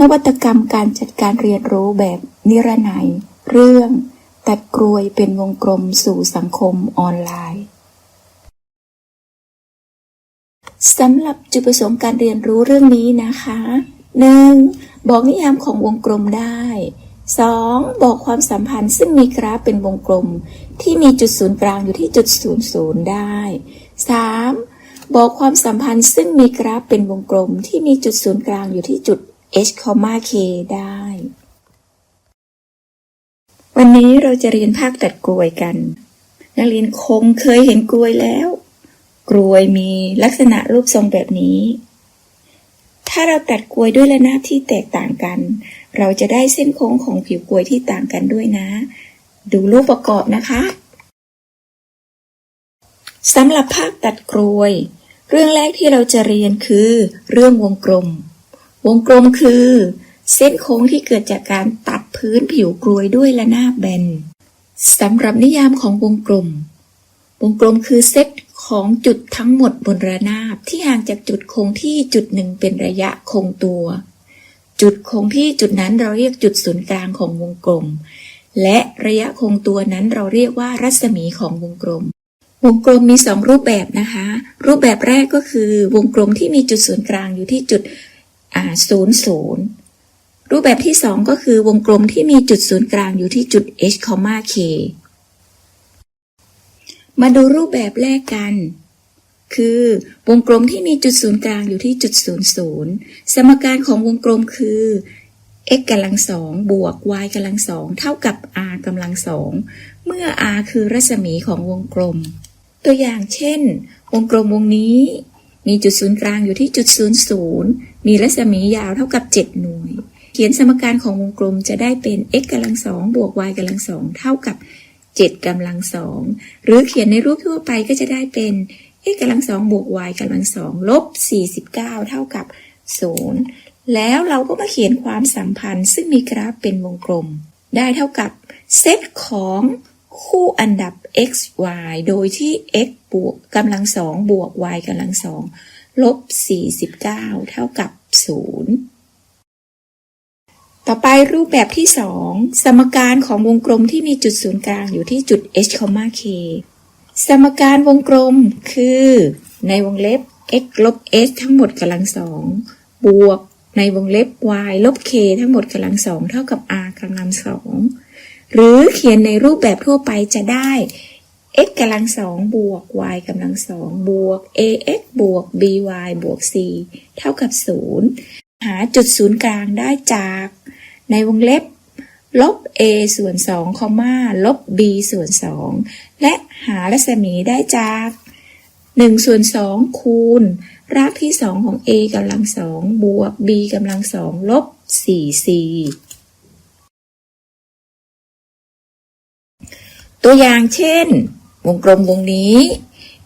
นวัตกรรมการจัดการเรียนรู้แบบนิรนัย เรื่อง ตัดกรวยเป็นวงกลมสู่สังคมออนไลน์สำหรับจุดประสงค์การเรียนรู้เรื่องนี้นะคะ 1. บอกนิยามของวงกลมได้ 2. บอกความสัมพันธ์ซึ่งมีกราฟเป็นวงกลม ที่มีจุดศูนย์กลางอยู่ที่จุดศูนย์ศูนย์ได้ 3. บอกความสัมพันธ์ซึ่งมีกราฟเป็นวงกลม ที่มีจุดศูนย์กลางอยู่ที่จุด h, k ได้ วันนี้เราจะเรียนภาคตัดกลวยกัน นักเรียนคงเคยเห็นกลวยแล้ว กลวยมีลักษณะรูปทรงแบบนี้ ถ้าเราตัดกลวยด้วยระนาบที่แตกต่างกัน เราจะได้เส้นโค้งของผิวกลวยที่ต่างกันด้วยนะ ดูรูปประกอบนะคะสำหรับภาคตัดกลวย เรื่องแรกที่เราจะเรียนคือ เรื่องวงกลม วงกลมคือ เส้นโค้งที่เกิดจากการตัดพื้นผิวกลวยด้วยระนาบแบนสำหรับนิยามของวงกลม วงกลมคือเซตของจุดทั้งหมดบนระนาบที่ห่างจากจุดคงที่จุดหนึ่งเป็นระยะคงตัว จุดคงที่จุดนั้นเราเรียกจุดศูนย์กลางของวงกลม และระยะคงตัวนั้นเราเรียกว่ารัศมีของวงกลม วงกลมมีสองรูปแบบนะคะ รูปแบบแรกก็คือ วงกลมที่มีจุดศูนย์กลางอยู่ที่จุด ศูนย์ศูนย์รูปแบบที่สองก็คือวงกลมที่มีจุดศูนย์กลางอยู่ที่จุด h, k มาดูรูปแบบแรกกัน คือวงกลมที่มีจุดศูนย์กลางอยู่ที่จุดศูนย์ศูนย์สมการของวงกลมคือ x กำลังสองบวก y กำลังสองเท่ากับ r กำลังสองเมื่อ r คือรัศมีของวงกลม ตัวอย่างเช่น วงกลมวงนี้ มีจุดศูนย์กลางอยู่ที่จุดศูนย์ศูนย์มีรัศมียาวเท่ากับ 7 หน่วย เขียนสมการของวงกลมจะได้เป็น x กำลังสองบวก y กำลังสองเท่ากับ 7กำลังสองหรือเขียนในรูปทั่วไปก็จะได้เป็น x กำลังสองบวก y กำลังสองลบ 49 เท่ากับ 0 แล้วเราก็มาเขียนความสัมพันธ์ ซึ่งมีกราฟเป็นวงกลม ได้เท่ากับเซตของคู่อันดับ x y โดยที่ x บวกกำลังสองบวก y กำลังสองลบ 49 เท่ากับ 0 ต่อไปรูปแบบที่ 2 สมการของวงกลมที่มีจุดศูนย์กลางอยู่ที่จุด h, k สมการวงกลมคือ ในวงเล็บ x ลบ h ทั้งหมดกำลังสองบวกในวงเล็บ y ลบ k ทั้งหมดกำลังสองเท่ากับ r กำลังสองหรือเขียนในรูปแบบทั่วไปจะได้ x กำลังสองบวก y กำลังสองบวก ax บวก by บวก c เท่ากับศูนย์หาจุดศูนย์กลางได้จากในวงเล็บ ลบ a ส่วน2คอมมาลบ b ส่วน 2 และหารัศมีได้จาก 1 ส่วน 2 คูณ รากที่ 2 ของ a กำลังสองบวก b กำลังสองลบ 4c ตัวอย่างเช่น วงกลมวงนี้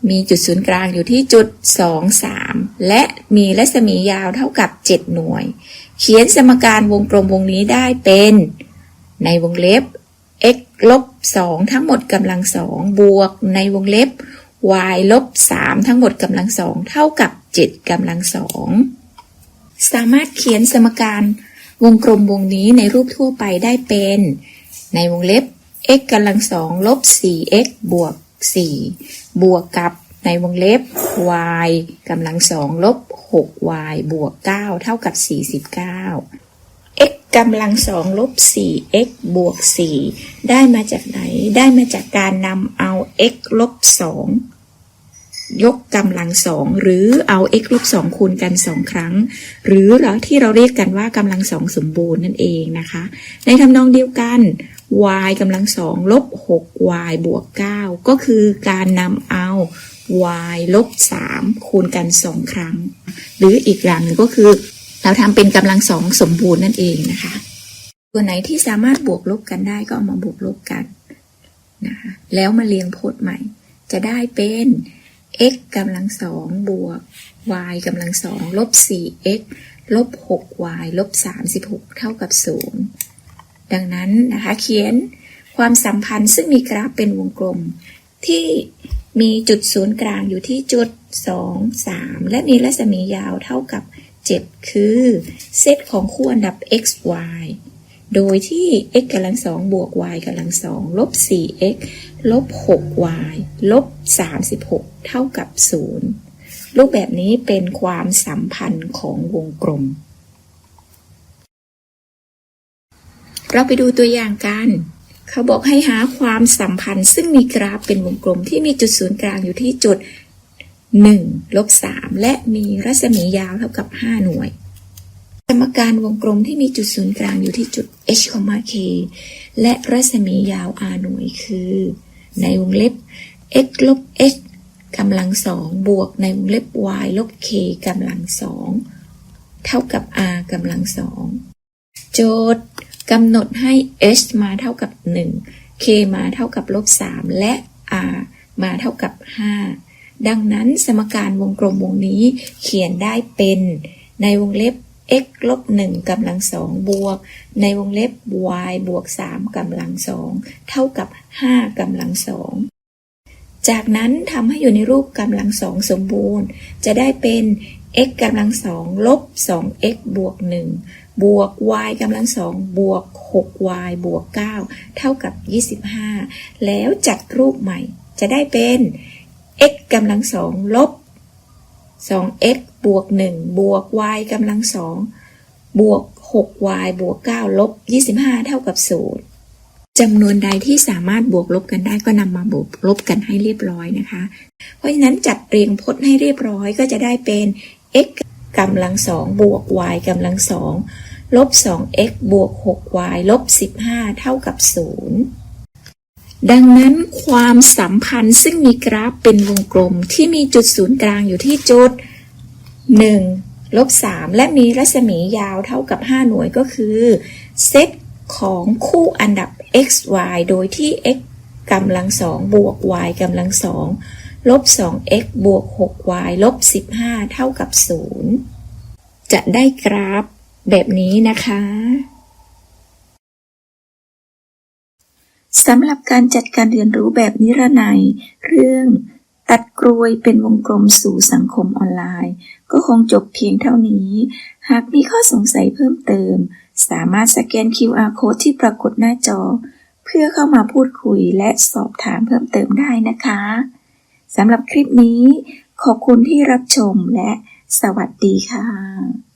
มีจุดศูนย์กลางอยู่ที่จุด 2 3 และมีรัศมียาวเท่ากับ 7 หน่วย เขียนสมการวงกลมวงนี้ได้เป็น ในวงเล็บ x ลบ 2 ทั้งหมดกำลังสองบวกในวงเล็บ y ลบ 3 ทั้งหมดกำลังสองเท่ากับ 7กำลังสองสามารถเขียนสมการวงกลมวงนี้ในรูปทั่วไปได้เป็น ในวงเล็บ x กำลังสองลบ 4x บวก 4 บวกกับในวงเล็บ y กำลังสองลบ 6y บวก 9 เท่ากับ 49 x กำลังสองลบ 4x บวก 4 ได้มาจากไหน ได้มาจากการนำเอา x ลบ2 ยกกำลังสองหรือเอา x ลบ2คูณกัน2ครั้ง หรือเราที่เราเรียกกันว่ากำลังสองสมบูรณ์นั่นเองนะคะ ในทำนองเดียวกัน y กำลังสองลบ 6y บวก 9 ก็คือการนำเอา y ลบ 3 คูณกัน 2 ครั้ง หรืออีกอย่างหนึ่งก็คือ เราทำเป็นกำลังสองสมบูรณ์นั่นเองนะคะตัวไหนที่สามารถบวกลบกันได้ก็เอามาบวกลบกันนะคะแล้วมาเรียงพจน์ใหม่ จะได้เป็น x กำลังสองบวก y กำลังสองลบ 4x ลบ 6y ลบ 36 เท่ากับ 0 ดังนั้นนะคะเขียนความสัมพันธ์ซึ่งมีกราฟเป็นวงกลม ที่มีจุดศูนย์กลางอยู่ที่จุด 2 3 และมีรัศมียาวเท่ากับ 7 คือเซตของคู่อันดับ x y โดยที่ x กำลังสองบวก y กำลังสองลบ 4x ลบ 6y ลบ 36 เท่ากับ 0 รูปแบบนี้เป็นความสัมพันธ์ของวงกลม เราไปดูตัวอย่างกัน เขาบอกให้หาความสัมพันธ์ ซึ่งมีกราฟเป็นวงกลมที่มีจุดศูนย์กลางอยู่ที่จุด 1 ลบ 3 และมีรัศมียาวเท่ากับ 5 หน่วยสมการวงกลมที่มีจุดศูนย์กลางอยู่ที่จุด h, k และรัศมียาว r หน่วยคือ ในวงเล็บ x ลบ h กำลังสองบวกในวงเล็บ y ลบ k กำลังสองเท่ากับ r กำลังสองโจทย์กำหนดให้ h มาเท่ากับ 1 k มาเท่ากับลบ 3 และ r มาเท่ากับ 5 ดังนั้นสมการวงกลมวงนี้เขียนได้เป็นในวงเล็บ x ลบ1กำลังสองบวก ในวงเล็บ y บวก3กำลังสองเท่ากับ5กำลังสองจากนั้นทำให้อยู่ในรูปกำลังสองสมบูรณ์ จะได้เป็น x กำลังสองลบ 2x บวก 1 บวก y กำลังสองบวก 6y บวก 9 เท่ากับ 25 แล้วจัดรูปใหม่ จะได้เป็น x กำลังสองลบ 2x บวก 1 บวก y กำลังสองบวก 6y บวก 9 ลบ 25 เท่ากับ 0จำนวนใดที่สามารถบวกลบกันได้ก็นำมาบวกลบกันให้เรียบร้อยนะคะ เพราะฉะนั้นจัดเรียงพจน์ให้เรียบร้อยก็จะได้เป็น x กำลังสองบวก y กำลังสองลบ 2x บวก 6y ลบ 15 เท่ากับ 0 ดังนั้นความสัมพันธ์ซึ่งมีกราฟเป็นวงกลมที่มีจุดศูนย์กลางอยู่ที่จุด 1 ลบ 3 และมีรัศมียาวเท่ากับ 5 หน่วยก็คือเซตของคู่อันดับ x y โดยที่ x กำลังสองบวก y กำลังสองลบ 2x บวก 6y ลบ 15 เท่ากับ 0 จะได้กราฟแบบนี้นะคะ สำหรับการจัดการเรียนรู้แบบนิรนัยเรื่องตัดกรวยเป็นวงกลมสู่สังคมออนไลน์ ก็คงจบเพียงเท่านี้ หากมีข้อสงสัยเพิ่มเติม สามารถสแกน QR code ที่ปรากฏหน้าจอ เพื่อเข้ามาพูดคุยและสอบถามเพิ่มเติมได้นะคะสำหรับคลิปนี้ ขอบคุณที่รับชมและสวัสดีค่ะ